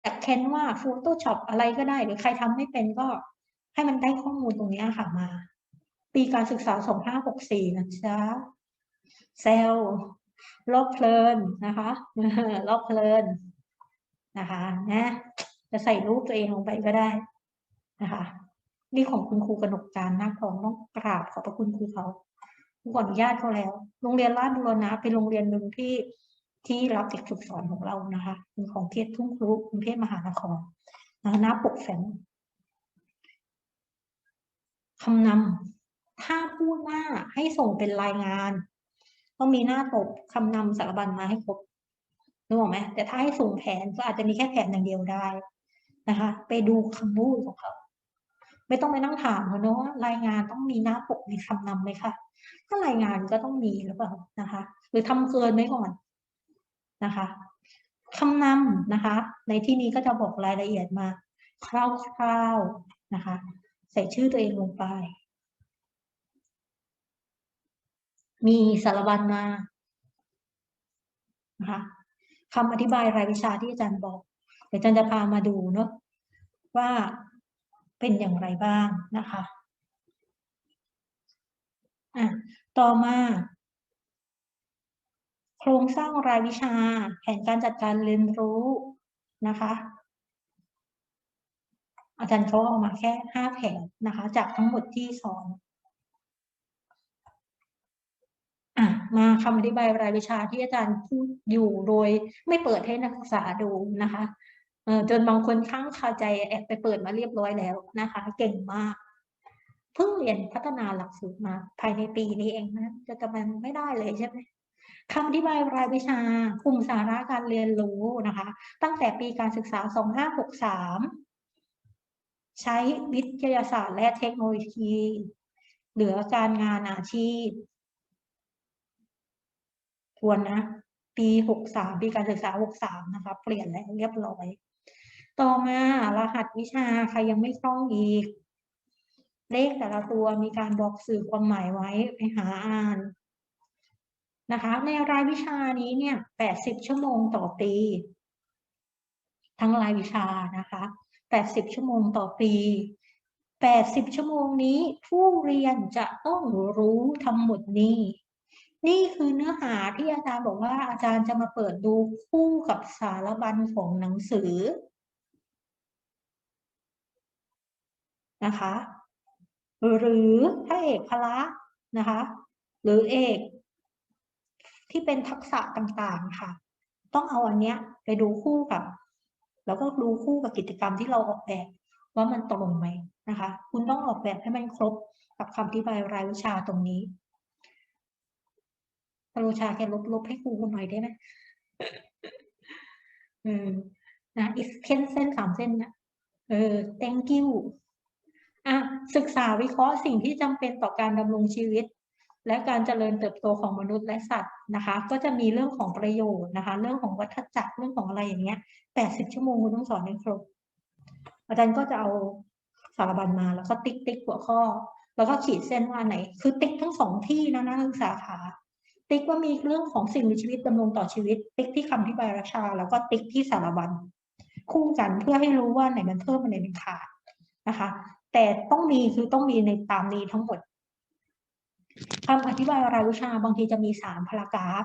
แต่เคนว่า Photoshop อะไรก็ได้ หรือใครทำไม่เป็นก็ให้มันได้ข้อมูลตรงนี้ค่ะมา ปีการศึกษา 2564 นะจ๊ะเซลล์โลกเพลินนะคะโลกเพลินนะคะนะจะใส่รูปตัวเองลงไปก็ได้นะคะนี่ของคุณครูกนกการนาคทองต้องกราบขอบพระคุณครูเขาขออนุญาตเขาแล้ว โรงเรียนราชบุรณะเป็นโรงเรียนหนึ่งที่ ที่รับเด็กฝึกสอนของเรานะคะเป็นของเทศทุ่งครุกรุงเทพมหานครนะหน้าปกแฟ้มคำนำถ้าพูดว่าให้ส่งเป็นรายงานต้องมีหน้าปกคำนำสารบัญมาให้ครบนึกไหมแต่ถ้าให้ส่งแผนก็อาจจะมีแค่แผนอย่างเดียวได้นะคะ ไปดูคำพูดของเขาไม่ต้องไปนั่งถามเขาเนาะรายงานต้องมีหน้าปกมีคำนำไหมคะถ้ารายงานก็ต้องมีหรือเปล่านะคะ หรือทำเกินไว้ก่อน นะคะคำนำนะคะ ในที่นี้ก็จะบอกรายละเอียดมาคร่าวๆนะคะ ใส่ชื่อตัวเองลงไป มีสารบัญมานะคะคำอธิบายรายวิชาที่อาจารย์บอก เดี๋ยวอาจารย์จะพามาดูเนาะว่าเป็นอย่างไรบ้างนะคะอะต่อมา โครงสร้างรายวิชา แผนการจัดการเรียนรู้นะคะ อาจารย์เขาเอามาแค่ห้าแผนนะคะ จากทั้งหมดที่สอนมาคำอธิบายรายวิชาที่อาจารย์พูดอยู่โดยไม่เปิดให้นักศึกษาดูนะคะจนบางคนข้างคาใจแอบไปเปิดมาเรียบร้อยแล้วนะคะ เก่งมาก เพิ่งเรียนพัฒนาหลักสูตรมาภายในปีนี้เองนะจะจำมันไม่ได้เลยใช่ไหม คำอธิบายรายวิชากลุ่มสาระการเรียนรู้นะคะ ตั้งแต่ปีการศึกษา 2563 ใช้วิทยาศาสตร์และเทคโนโลยี เหลือการงานอาชีพทวนนะ ปี 63 ปีการศึกษา 63 นะคะ เปลี่ยนแล้วเรียบร้อย ต่อมารหัสวิชาใครยังไม่คล่องอีก เลขแต่ละตัวมีการบอกสื่อความหมายไว้ไปหาอ่าน นะคะ ในรายวิชานี้เนี่ยแปดสิบชั่วโมงต่อปี ทั้งรายวิชานะคะแปดสิบชั่วโมงต่อปีแปดสิบชั่วโมงนี้ผู้เรียนจะต้องรู้ทั้งหมดนี้ นี่คือเนื้อหาที่อาจารย์บอกว่าอาจารย์จะมาเปิดดูคู่กับสารบัญของหนังสือนะคะ หรือถ้าเอกพละนะคะ หรือเอก ที่เป็นทักษะต่างๆค่ะ ต้องเอาอันเนี้ยไปดูคู่กับ แล้วก็ดูคู่กับกิจกรรมที่เราออกแบบ ว่ามันตรงไหมนะคะ คุณต้องออกแบบให้มันครบกับคำอธิบายรายวิชาตรงนี้ปรุชาแกลบๆให้ครูหน่อยได้ไหมเออนะอีกเส้นเส้นสามเส้นนะเออ thank you อะศึกษาวิเคราะห์สิ่งที่จำเป็นต่อการดำรงชีวิต และการเจริญเติบโตของมนุษย์และสัตว์นะคะ ก็จะมีเรื่องของประโยชน์นะคะ เรื่องของวัฏจักรเรื่องของอะไรอย่างเงี้ยแปดสิบชั่วโมงคุณต้องสอนให้ครบ อาจารย์ก็จะเอาสารบัญมาแล้วก็ติ๊กติ๊กหัวข้อ แล้วก็ขีดเส้นว่าไหน คือติ๊กทั้งสองที่นะนักศึกษาขาติ๊กว่ามีเรื่องของสิ่งมีชีวิตดำรงต่อชีวิต ติ๊กที่คำที่ใบราชา แล้วก็ติ๊กที่สารบัญคู่กันเพื่อให้รู้ว่าไหนมันเพิ่มมันไหนมันขาดนะคะ แต่ต้องมีคือต้องมีในตามนี้ทั้งหมด คำอธิบายรายวิชาบางทีจะมีสามพารากราฟ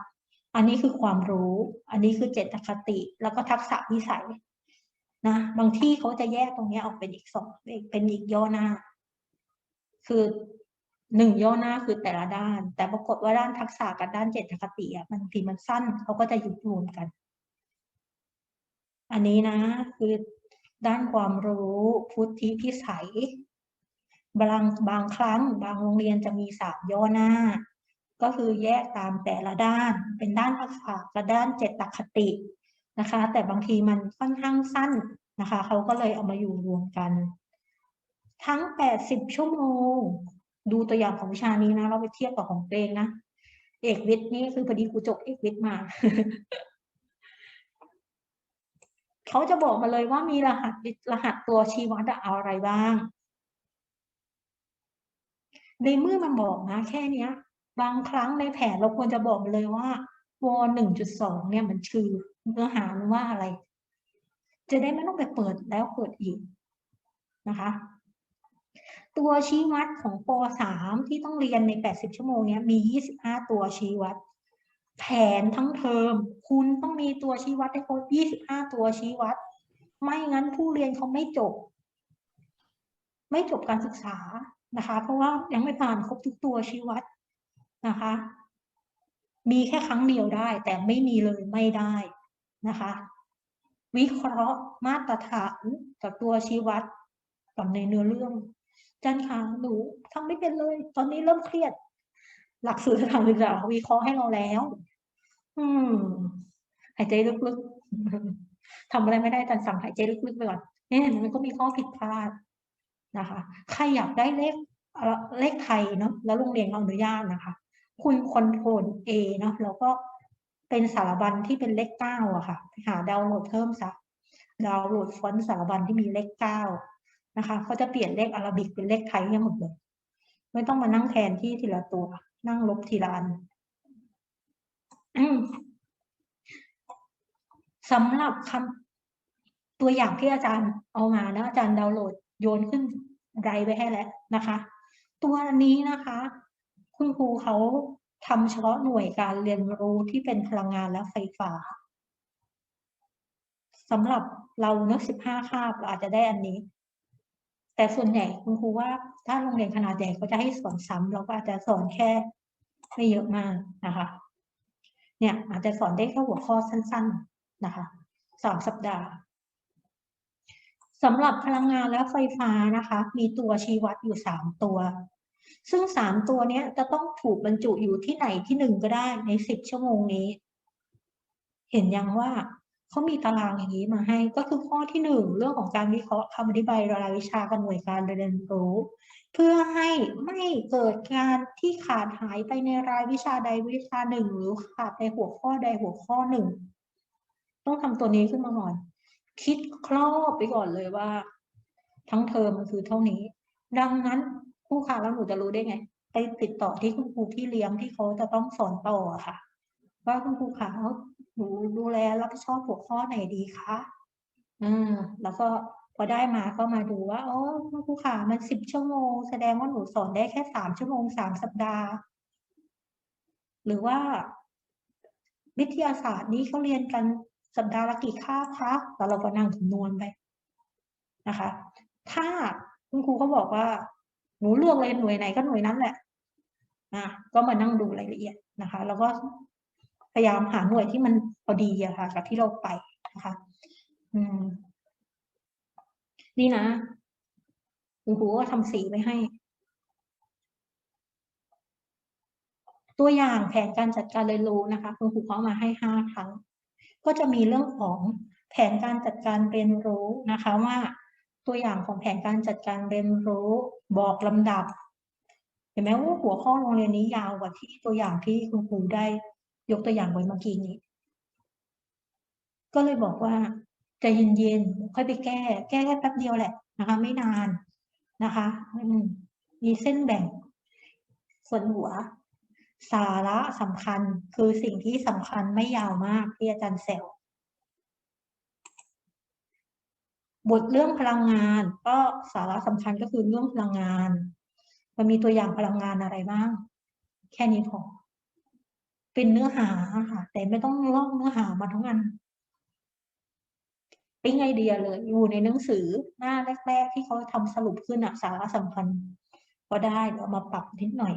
อันนี้คือความรู้ อันนี้คือเจตคติ แล้วก็ทักษะวิสัยนะ บางที่เขาจะแยกตรงนี้ออกเป็นอีกสองเป็นอีกย่อหน้า คือหนึ่งย่อหน้าคือแต่ละด้าน แต่ปรากฏว่าด้านทักษะกับด้านเจตคติอะมันทีมันสั้นเขาก็จะยุบรวมกัน อันนี้นะ คือด้านความรู้พุทธิพิสัย บางบางครั้งบางโรงเรียนจะมีสามย่อหน้า ก็คือแยกตามแต่ละด้าน เป็นด้านทักษะกับด้านเจตคตินะคะ แต่บางทีมันค่อนข้างสั้นนะคะเขาก็เลยเอามาอยู่รวมกัน ทั้งแปดสิบชั่วโมง ดูตัวอย่างของวิชานี้นะ เราไปเทียบกับของเองนะ เอกวิทย์นี่คือพอดีกูจบเอกวิทย์มาเขาจะบอกมาเลยว่ามีรหัสรหัสตัวชี้วัดอะไรบ้าง ในเมื่อมันบอกนะแค่เนี้ย บางครั้งในแผนเราควรจะบอกเลยว่าวหนึ่งจุดสองเนี่ยมันคือเนื้อหาว่าอะไร จะได้ไม่ต้องไปเปิดแล้วเปิดอีกนะคะ ตัวชี้วัดของป .3 ที่ต้องเรียนใน80ชั่วโมงเนี้ยมี25ตัวชี้วัด แผนทั้งเทอม คุณต้องมีตัวชี้วัดให้ครบ25ตัวชี้วัด ไม่งั้นผู้เรียนเขาไม่จบ ไม่จบการศึกษา นะคะ เพราะว่ายังไม่ผ่านครบทุกตัวชี้วัดนะคะ มีแค่ครั้งเดียวได้ แต่ไม่มีเลยไม่ได้นะคะ วิเคราะห์มาตรฐานกับตัวชี้วัดกับในเนื้อเรื่องจารย์คะหนูทำไม่เป็นเลย ตอนนี้เริ่มเครียด หลักสูตรทางศึกษาเขาวิเคราะห์ให้เราแล้ว อืมหายใจลึกๆทำอะไรไม่ได้จารย์สั่งหายใจลึกๆไปก่อนเนี่ยมันก็มีข้อผิดพลาด นะคะ ใครอยากได้เลขเลขไทยเนาะแล้วโรงเรียนเขาอนุญาตนะคะ คุณคอนโทรล A เนาะแล้วก็เป็นสารบัญที่เป็นเลขเก้าอะค่ะไปหาดาวน์โหลดเพิ่มซะดาวน์โหลดฟอนต์สารบัญที่มีเลขเก้านะคะเขาจะเปลี่ยนเลขอาราบิกเป็นเลขไทยให้หมดเลย ไม่ต้องมานั่งแทนที่ทีละตัว นั่งลบทีละอันสำหรับคำตัวอย่างที่อาจารย์เอามานะอาจารย์ดาวน์โหลดโยนขึ้น ไดรไว้ให้แล้วนะคะ ตัวนี้นะคะ คุณครูเขาทำเฉพาะหน่วยการเรียนรู้ที่เป็นพลังงานและไฟฟ้าสำหรับเราเนอะสิบห้าคาบเราอาจจะได้อันนี้ แต่ส่วนใหญ่คุณครูว่าถ้าโรงเรียนขนาดใหญ่เขาจะให้สอนซ้ำเราก็อาจจะสอนแค่ไม่เยอะมากนะคะ เนี่ยอาจจะสอนได้แค่หัวข้อสั้น ๆนะคะสามสัปดาห์ สำหรับพลังงานและไฟฟ้านะคะ มีตัวชี้วัดอยู่สามตัว ซึ่งสามตัวนี้จะต้องถูกบรรจุอยู่ที่ไหนที่หนึ่งก็ได้ในสิบชั่วโมงนี้ เห็นยังว่าเขามีตารางอย่างนี้มาให้ ก็คือข้อที่หนึ่งเรื่องของการวิเคราะห์คำอธิบายรายวิชากับหน่วยการเรียนรู้ เพื่อให้ไม่เกิดการที่ขาดหายไปในรายวิชาใดวิชาหนึ่งหรือขาดในหัวข้อใดหัวข้อหนึ่ง ต้องทำตัวนี้ขึ้นมาก่อน คิดครอบไปก่อนเลยว่า ทั้งเทอมมันคือเท่านี้ ดังนั้นผู้ค้าแล้วหนูจะรู้ได้ไง ไปติดต่อที่คุณครูพี่เลี้ยงที่เขาจะต้องสอนต่อค่ะ ว่าคุณครูขาหนูดูแลรับผิดชอบหัวข้อไหนดีคะอืมแล้วก็พอได้มาก็มาดูว่าอ๋อคุณครูขามันสิบชั่วโมง แสดงว่าหนูสอนได้แค่สามชั่วโมงสามสัปดาห์ หรือว่าวิทยาศาสตร์นี้เขาเรียนกัน สัปดาห์ละกี่คาบคะแล้วเราก็นั่งคำนวณไปนะคะ ถ้าคุณครูเขาบอกว่าหนูเลือกเลยหน่วยไหนก็หน่วยนั้นแหละอะก็มานั่งดูรายละเอียดนะคะ แล้วก็พยายามหาหน่วยที่มันพอดีอะค่ะกับที่เราไปนะคะ อืม นี่นะคุณครูก็ทำสีไว้ให้ ตัวอย่างแผนการจัดการเรียนรู้นะคะ คุณครูเขามาให้ห้าครั้ง ก็จะมีเรื่องของแผนการจัดการเรียนรู้นะคะว่าตัวอย่างของแผนการจัดการเรียนรู้บอกลำดับ เห็นไหมว่าหัวข้อโรงเรียนนี้ยาวกว่าที่ตัวอย่างที่คุณครูได้ยกตัวอย่างไว้เมื่อกี้นี้ ก็เลยบอกว่าใจเย็นๆค่อยไปแก้ แก้แค่แป๊บเดียวแหละนะคะ ไม่นานนะคะมีเส้นแบ่ง ส่วนหัว สาระสำคัญคือสิ่งที่สำคัญไม่ยาวมากที่อาจารย์แซวบทเรื่องพลังงาน ก็สาระสำคัญก็คือเรื่องพลังงาน มันมีตัวอย่างพลังงานอะไรบ้าง แค่นี้พอเป็นเนื้อหาค่ะ แต่ไม่ต้องลอกเนื้อหามาทั้งอันเป็นไอเดียเลย อยู่ในหนังสือหน้าแรก ๆ ที่เขาทำสรุปขึ้นอะสาระสำคัญก็ได้เดี๋ยวมาปรับนิดหน่อย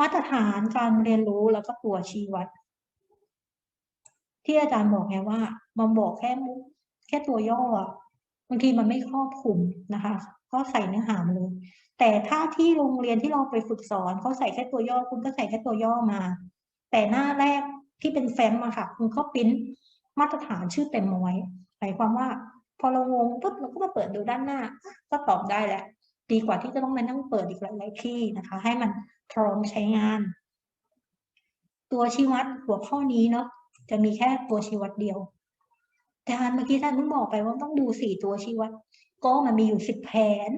มาตรฐานการเรียนรู้แล้วก็ตัวชี้วัด ที่อาจารย์บอกไงว่ามันบอกแค่แค่ตัวย่อบางทีมันไม่ครอบคลุมนะคะ ก็ใส่เนื้อหามาเลยแต่ถ้าที่โรงเรียนที่เราไปฝึกสอนเขาใส่แค่ตัวย่อคุณก็ใส่แค่ตัวย่อมา แต่หน้าแรกที่เป็นแฟ้มอะค่ะ คุณก็ปิ้นมาตรฐานชื่อเต็มเอาไว้หมายความว่า พอเรางงปุ๊บเราก็มาเปิดดูด้านหน้า ก็ตอบได้แหละ ดีกว่าที่จะต้องมานั่งเปิดอีกหลายๆที่นะคะ ให้มัน พร้อมใช้งาน ตัวชี้วัดหัวข้อนี้เนาะจะมีแค่ตัวชี้วัดเดียวแต่เมื่อกี้ท่านเพิ่งบอกไปว่าต้องดูสี่ตัวชี้วัด ก็มันมีอยู่สิบแผน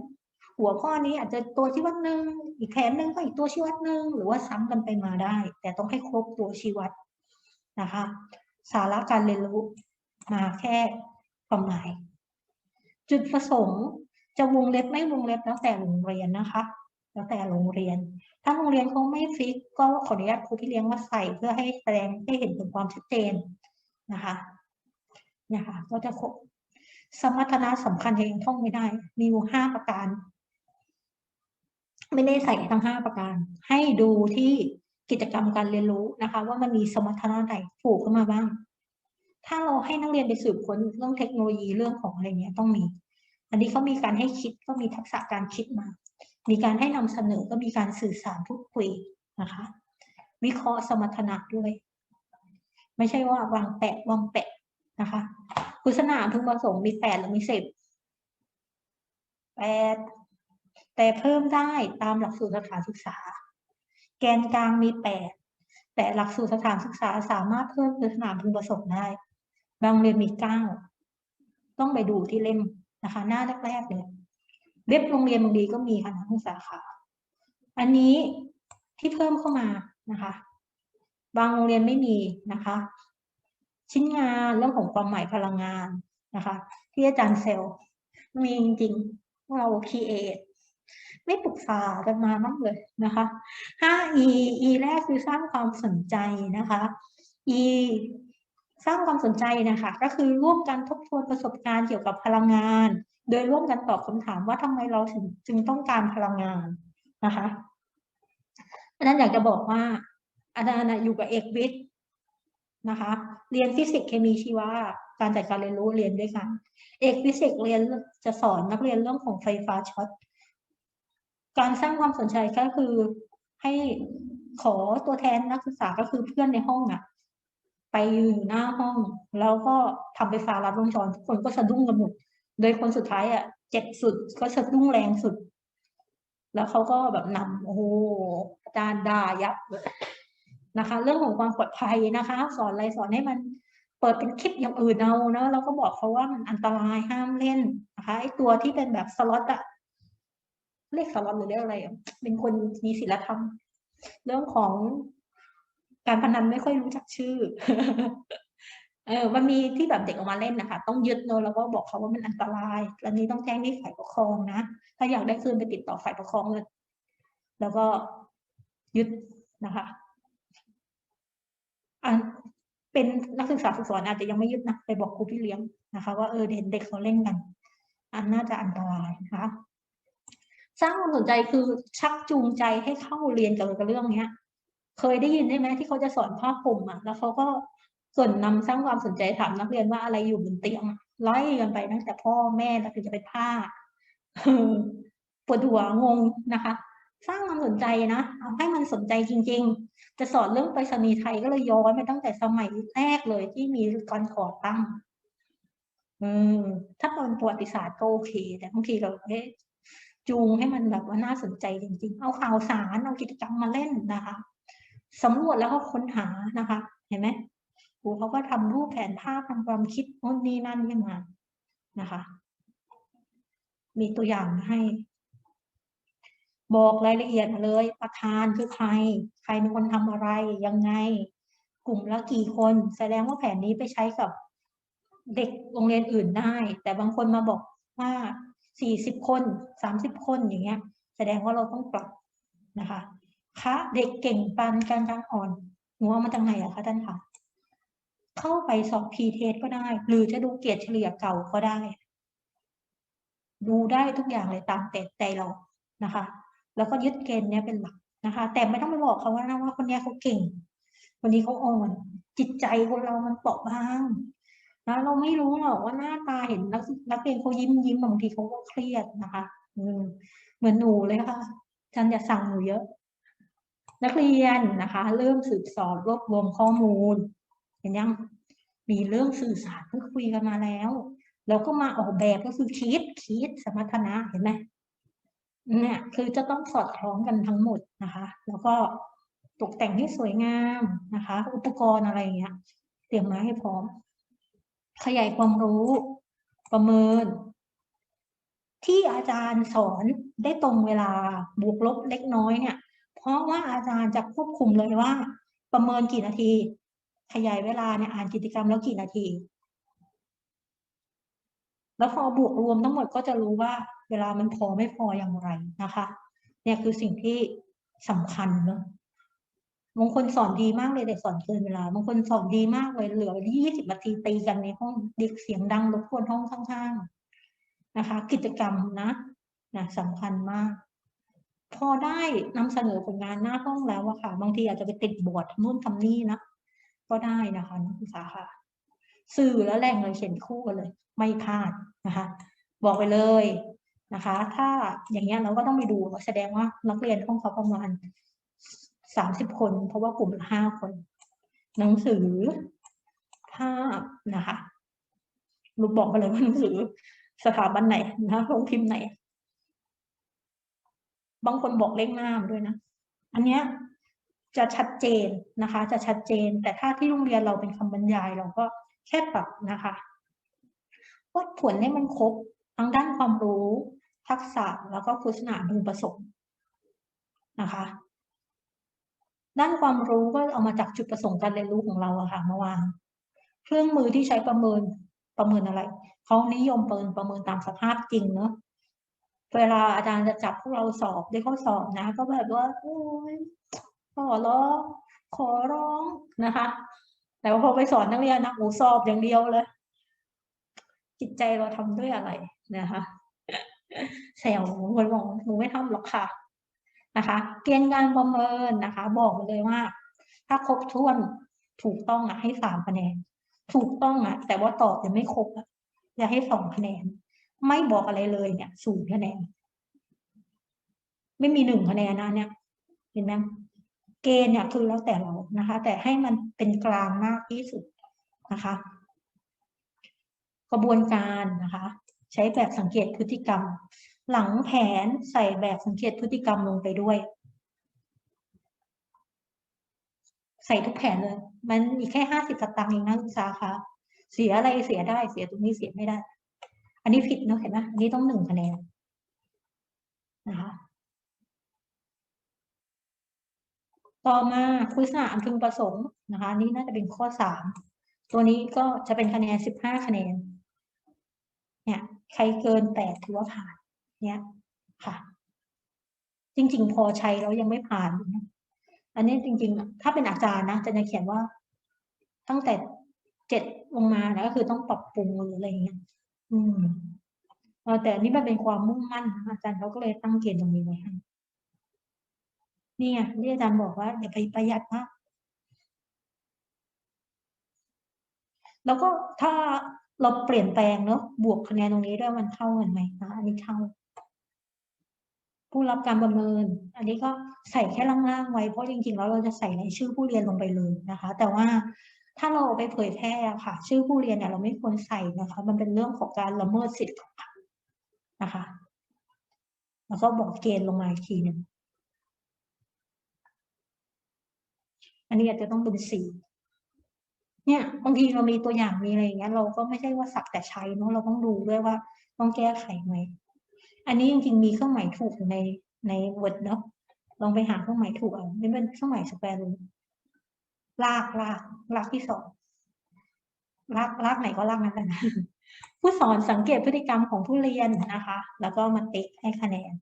หัวข้อนี้อาจจะตัวชี้วัดหนึ่งอีกแผนหนึ่งก็อีกตัวชี้วัดหนึ่งหรือว่าซ้ำกันไปมาได้ แต่ต้องให้ครบตัวชี้วัดนะคะ สาระการเรียนรู้มาแค่ความหมาย จุดประสงค์จะวงเล็บไม่วงเล็บแล้วแต่โรงเรียนนะคะ แล้วแต่โรงเรียน ถ้าโรงเรียนเขาไม่ฟิกก็ขออนุญาตครูพี่เลี้ยงมาใส่เพื่อให้แสดงให้เห็นถึงความชัดเจนนะคะนะคะก็จะครบสมรรถนะสำคัญยังท่องไม่ได้ มีอยู่ห้าประการ ไม่ได้ใส่ทั้งห้าประการ ให้ดูที่กิจกรรมการเรียนรู้นะคะ ว่ามันมีสมรรถนะไหนผูกเข้ามาบ้าง ถ้าเราให้นักเรียนไปสืบค้นเรื่องเทคโนโลยีเรื่องของอะไรเนี้ยต้องมี อันนี้เขามีการให้คิดก็มีทักษะการคิดมา มีการให้นำเสนอก็มีการสื่อสารพูดคุยนะคะ วิเคราะห์สมรรถนะด้วย ไม่ใช่ว่าวางแปะวางแปะนะคะคุณสนามพึงประสงค์มีแปดหรือมีสิบแปดแต่เพิ่มได้ตามหลักสูตรสถานศึกษา แกนกลางมีแปดแต่หลักสูตรสถานศึกษาสามารถเพิ่มคุณสนามพึงประสงค์ได้ บางเรียนมีเก้าต้องไปดูที่เล่มนะคะ หน้าแรกๆเลย เว็บโรงเรียนบางดีก็มีค่ะนักศึกษาค่ะอันนี้ที่เพิ่มเข้ามานะคะบางโรงเรียนไม่มีนะคะ ชิ้นงานเรื่องของความหมายพลังงานนะคะ ที่อาจารย์เซลมีจริงๆเราคีเอทไม่ปรึกษากันมามากเลยนะคะ 5e e แรกคือสร้างความสนใจนะคะ e สร้างความสนใจนะคะ ก็คือร่วมกันทบทวนประสบการณ์เกี่ยวกับพลังงาน โดยร่วมกันตอบคำถามว่าทำไมเราถึงจึงต้องการพลังงานนะคะอาจารย์อยากจะบอกว่าอาจารย์อยู่กับเอกวิทย์นะคะ เรียนฟิสิกส์เคมีชีวะการจัดการเรียนรู้เรียนด้วยกัน เอกฟิสิกส์เรียนจะสอนนักเรียนเรื่องของไฟฟ้าช็อตการสร้างความสนใจก็คือให้ขอตัวแทนนักศึกษาก็คือเพื่อนในห้องอะไปยืนอยู่หน้าห้อง แล้วก็ทำไฟฟ้าลัดวงจรทุกคนก็สะดุ้งกันหมด โดยคนสุดท้ายอะเจ็บสุดก็สะดุ้งแรงสุด แล้วเขาก็แบบนำโอ้โหอาจารย์ด่ายับนะคะ เรื่องของความปลอดภัยนะคะ สอนอะไรสอนให้มันเปิดเป็นคลิปอย่างอื่นเอาเนาะแล้วก็บอกเขาว่ามันอันตรายห้ามเล่นนะคะไอตัวที่เป็นแบบสล็อตอะเรียกสล็อตหรือเรียกอะไรเป็นคนมีศีลธรรม เรื่องของการพนันไม่ค่อยรู้จักชื่อ เออมันมีที่แบบเด็กออกมาเล่นนะคะ ต้องยึดเนอะแล้วก็บอกเขาว่ามันอันตรายแล้วนี้ต้องแจ้งที่ฝ่ายปกครองนะ ถ้าอยากได้คืนไปติดต่อฝ่ายปกครองเลย แล้วก็ยึดนะคะอันเป็นนักศึกษาฝึกสอนอาจจะยังไม่ยึดนะไปบอกครูพี่เลี้ยงนะคะ ว่าเออเด็กเด็กเขาเล่นกัน อันน่าจะอันตรายนะคะสร้างความสนใจคือชักจูงใจให้เข้าเรียนเกี่ยวกับเรื่องเนี้ย เคยได้ยินได้ไหมที่เขาจะสอนผ้าห่มอะ แล้วเขาก็ ส่วนนำสร้างความสนใจถามนักเรียนว่าอะไรอยู่บนเตียงไล่กันไปตั้งแต่พ่อแม่แล้วถึงจะเป็นผ้าปวดหัวงงนะคะ สร้างความสนใจนะเอาให้มันสนใจจริง ๆ จะสอนเรื่องไปรษณีย์ไทยก็เลยย้อนไปตั้งแต่สมัยแรกเลยที่มีการก่อตั้ง อืม ถ้าเป็นประวัติศาสตร์ก็โอเค แต่บางทีเราเอ๊ะจูงให้มันแบบว่าน่าสนใจจริง ๆ เอาข่าวสารเอากิจกรรมมาเล่นนะคะสำรวจแล้วก็ค้นหานะคะ เห็นไหม ครูเขาก็ทำรูปแผนภาพทำความคิดโน่นนี่นั่นขึ้นมานะคะ มีตัวอย่างให้ บอกรายละเอียดมาเลย ประธานคือใคร ใครเป็นคนทำอะไรยังไง กลุ่มละกี่คน แสดงว่าแผนนี้ไปใช้กับเด็กโรงเรียนอื่นได้ แต่บางคนมาบอกว่าสี่สิบคนสามสิบคนอย่างเงี้ย แสดงว่าเราต้องปรับนะคะคะเด็กเก่งปานการการอ่อนหนูเอามาจากไหนอะคะท่านคะ เข้าไปสอบพีเทสก็ได้ หรือจะดูเกียรติเฉลี่ยเก่าก็ได้ ดูได้ทุกอย่างเลยตามแต่ใจเรานะคะ แล้วก็ยึดเกณฑ์เนี้ยเป็นหลักนะคะ แต่ไม่ต้องไปบอกเขาว่านะว่าคนนี้เขาเก่งคนนี้เขาอ่อนจิตใจคนเรามันเปราะบางนะเราไม่รู้หรอกว่าหน้าตาเห็นนักนักเรียนเขายิ้มยิ้มบางทีเขาก็เครียดนะคะอืเหมือนหนูเลยค่ะฉันจะสั่งหนูเยอะ นักเรียนนะคะ เริ่มสืบสอบรวบรวมข้อมูล เห็นยังมีเรื่องสื่อสารพูดคุยกันมาแล้ว แล้วก็มาออกแบบก็คือคิดคิดสมรรถนะเห็นไหมเนี่ยคือจะต้องสอดคล้องกันทั้งหมดนะคะ แล้วก็ตกแต่งให้สวยงามนะคะ อุปกรณ์อะไรเงี้ย เตรียมมาให้พร้อม ขยายความรู้ประเมิน ที่อาจารย์สอนได้ตรงเวลาบวกลบเล็กน้อยเนี่ย เพราะว่าอาจารย์จะควบคุมเลยว่า ประเมินกี่นาที ขยายเวลาเนี่ยอ่านกิจกรรมแล้วกี่นาที แล้วพอบวกรวมทั้งหมดก็จะรู้ว่าเวลามันพอไม่พออย่างไรนะคะ เนี่ยคือสิ่งที่สำคัญเนอะบางคนสอนดีมากเลยแต่สอนเกินเวลาบางคนสอนดีมากเลยเหลือยี่สิบนาทีตีกันในห้องเด็กเสียงดังรบกวนห้องข้างๆนะคะ กิจกรรมนะนะสำคัญมาก พอได้นำเสนอผลงานหน้าห้องแล้วอะค่ะ บางทีอาจจะไปติดบอร์ดนู่นทำนี่นะ ก็ได้นะคะนักศึกษาค่ะ สื่อและแหล่งเลยเขียนคู่กันเลย ไม่พลาดนะคะ บอกไปเลยนะคะ ถ้าอย่างเงี้ยเราก็ต้องไปดูแสดงว่านักเรียนห้องเขาประมาณสามสิบคน เพราะว่ากลุ่มละห้าคน หนังสือภาพนะคะรูบอกมาเลยว่าหนังสือสถาบันไหนนะโรงพิมพ์ไหน บางคนบอกเลขหน้าด้วยนะ อันเนี้ย จะชัดเจนนะคะ จะชัดเจน แต่ถ้าที่โรงเรียนเราเป็นคำบรรยายเราก็แค่ปรับนะคะวัดผลให้มันครบทั้งด้านความรู้ ทักษะแล้วก็คุณลักษณะพึงประสงค์นะคะ ด้านความรู้ก็เอามาจากจุดประสงค์การเรียนรู้ของเราอะค่ะเมื่อวานเครื่องมือที่ใช้ประเมินประเมินอะไรเขานิยมเปินประเมินตามสภาพจริงเนาะเวลาอาจารย์จะจับพวกเราสอบด้วยข้อสอบนะ ก็แบบว่าโอ้ย ขอร้อง ขอร้องนะคะ แต่ว่าพอไปสอนนักเรียนนะโอ้สอบอย่างเดียวเลย จิตใจเราทำด้วยอะไรนะคะแซวคนบอกหนูไม่ทำหรอกค่ะนะคะ เกณฑ์การประเมินนะคะ บอกเลยว่า ถ้าครบถ้วนถูกต้องอะให้สามคะแนน ถูกต้องอะ แต่ว่าตอบยังไม่ครบอะจะให้สองคะแนน ไม่บอกอะไรเลยเนี่ยศูนย์คะแนน ไม่มีหนึ่งคะแนนนะเนี่ย เห็นไหม เกณฑ์เนี่ยคือแล้วแต่เรานะคะ แต่ให้มันเป็นกลางมากที่สุดนะคะ กระบวนการนะคะ ใช้แบบสังเกตพฤติกรรม หลังแผนใส่แบบสังเกตพฤติกรรมลงไปด้วย ใส่ทุกแผนเลย มันมีแค่ห้าสิบสตางค์เองนะลูกสาคะเสียอะไรเสียได้เสียตรงนี้เสียไม่ได้ อันนี้ผิดเนาะเห็นไหมอันนี้ต้องหนึ่งคะแนนนะคะ ต่อมาคุณสาอันพึงประสงค์นะคะ นี่น่าจะเป็นข้อสามตัวนี้ก็จะเป็นคะแนนสิบห้าคะแนน เนี่ย ใครเกินแปดถือว่าผ่าน เนี่ยค่ะ จริง ๆ พอใช้แล้วยังไม่ผ่าน อันนี้จริง ๆ ถ้าเป็นอาจารย์นะจะจะเขียนว่า ตั้งแต่เจ็ดลงมานะก็คือต้องปรับปรุงหรืออะไรเงี้ย อืมแต่นี่มันเป็นความมุ่งมั่นอาจารย์เขาก็เลยตั้งเกณฑ์ตรงนี้ไว้ให้ นี่ไงที่อาจารย์บอกว่าอย่าไปประหยัดมากแล้วก็ถ้าเราเปลี่ยนแปลงเนาะบวกคะแนนตรงนี้ด้วยมันเท่ากันไหมนะอันนี้เท่า ผู้รับการประเมิน อันนี้ก็ใส่แค่ล่างๆไว้เพราะจริงๆแล้วเราจะใส่ในชื่อผู้เรียนลงไปเลยนะคะ แต่ว่าถ้าเราไปเผยแพร่ค่ะ ชื่อผู้เรียนเนี่ยเราไม่ควรใส่นะคะ มันเป็นเรื่องของการละเมิดสิทธิ์ของเขานะคะ แล้วก็บอกเกณฑ์ลงมาอีกทีหนึ่ง อันนี้อาจจะต้องเป็นสีเนี่ยบางทีเรามีตัวอย่างมีอะไรอย่างเงี้ย เราก็ไม่ใช่ว่าสักแต่ใช้เนาะเราต้องดูด้วยว่าต้องแก้ไขไหมอันนี้จริงๆมีเครื่องหมายถูกในใน Word เนาะลองไปหาเครื่องหมายถูกเอานี่เป็นเครื่องหมายสแปรรูลากลากลากที่สองลากลากไหนก็ลากนั้นแหละนะผู้สอนสังเกตพฤติกรรมของผู้เรียนนะคะ แล้วก็มาติ๊กให้คะแนน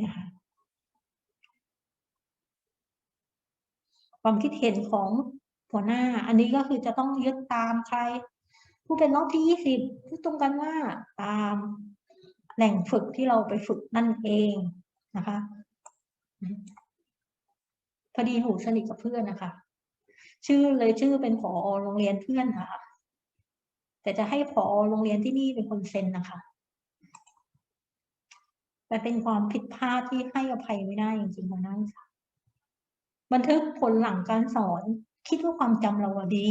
นะคะ ความคิดเห็นของหัวหน้า อันนี้ก็คือจะต้องยึดตามใคร ผู้เป็นรอบที่ยี่สิบพูดตรงกันว่าตามแหล่งฝึกที่เราไปฝึกนั่นเองนะคะพอดีหนูสนิทกับเพื่อนนะคะ ชื่อเลยชื่อเป็นผอโรงเรียนเพื่อนค่ะแต่จะให้ผอโรงเรียนที่นี่เป็นคนเซ็นนะคะแต่เป็นความผิดพลาดที่ให้อภัยไม่ได้จริงๆนะค่ะ บันทึกผลหลังการสอน คิดว่าความจำเราดี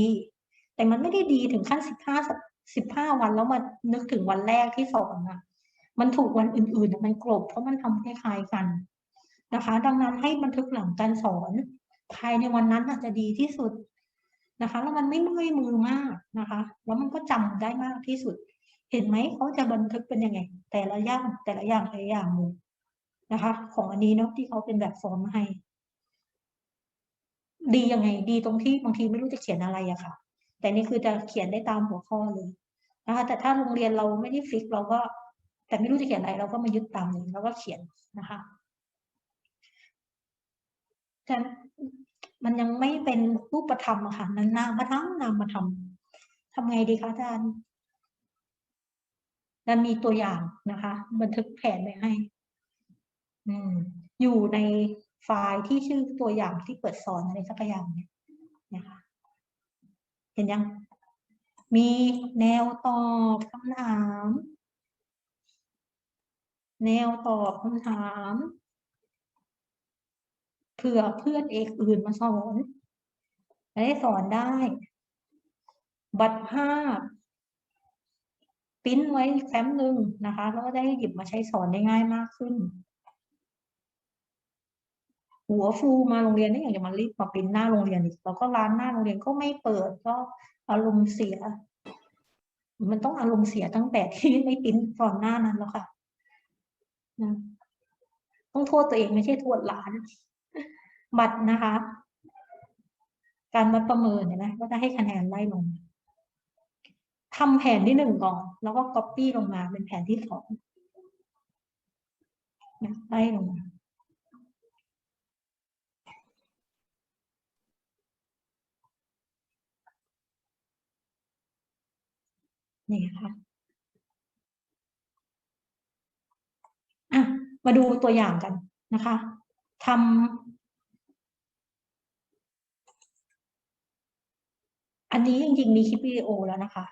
แต่มันไม่ได้ดีถึงขั้นสิบห้าสิบห้าวันแล้วมานึกถึงวันแรกที่สอนอะมันถูกวันอื่นๆมันกลบ เพราะมันทำคล้ายๆกันนะคะ ดังนั้นให้บันทึกหลังการสอน ภายในวันนั้นอาจจะดีที่สุดนะคะ แล้วมันไม่เมื่อยมือมากนะคะ แล้วมันก็จำได้มากที่สุด เห็นไหมเขาจะบันทึกเป็นยังไง แต่ละอย่างแต่ละอย่างแต่ละอย่างเลยนะคะ ของอันนี้เนาะที่เขาเป็นแบบฟอร์มให้ ดียังไงดีตรงที่บางทีไม่รู้จะเขียนอะไรอะค่ะ แต่นี่คือจะเขียนได้ตามหัวข้อเลยนะคะ แต่ถ้าโรงเรียนเราไม่ได้ฟิกเราก็ แต่ไม่รู้จะเขียนอะไรเราก็มายึดตามนี้แล้วก็เขียนนะคะแต่มันยังไม่เป็นรูปธรรมอะค่ะนามธรรมนามธรรมทำไงดีคะอาจารย์ดันมีตัวอย่างนะคะ บันทึกแผนไว้ให้ อืม อยู่ใน ไฟล์ที่ชื่อตัวอย่างที่เปิดสอนอะไรสักอย่างเนี่ยนะคะเห็นยัง มีแนวตอบคำถาม แนวตอบคำถามเผื่อเพื่อนเอกอื่นมาสอนได้สอนได้ บัตรภาพปิ้นไว้แฟ้มหนึ่งนะคะ แล้วก็ได้หยิบมาใช้สอนได้ง่ายมากขึ้น หัวฟูมาโรงเรียนนี่อยากจะมารีบมาปิ้นหน้าโรงเรียนอีกแล้วก็ร้านหน้าโรงเรียนก็ไม่เปิดก็อารมณ์เสีย มันต้องอารมณ์เสียตั้งแต่ที่ไม่ปิ้นก่อนหน้านั้นแล้วค่ะนะต้องโทษตัวเองไม่ใช่โทษหลาน บัตรนะคะ การวัดประเมินเห็นไหมก็จะให้คะแนนไล่ลงทำแผนที่หนึ่งก่อน แล้วก็ก๊อปปี้ลงมาเป็นแผนที่สองไล่ลงมา นี่ค่ะอะมาดูตัวอย่างกันนะคะทำอันนี้จริงๆมีคลิปวิดีโอแล้วนะคะ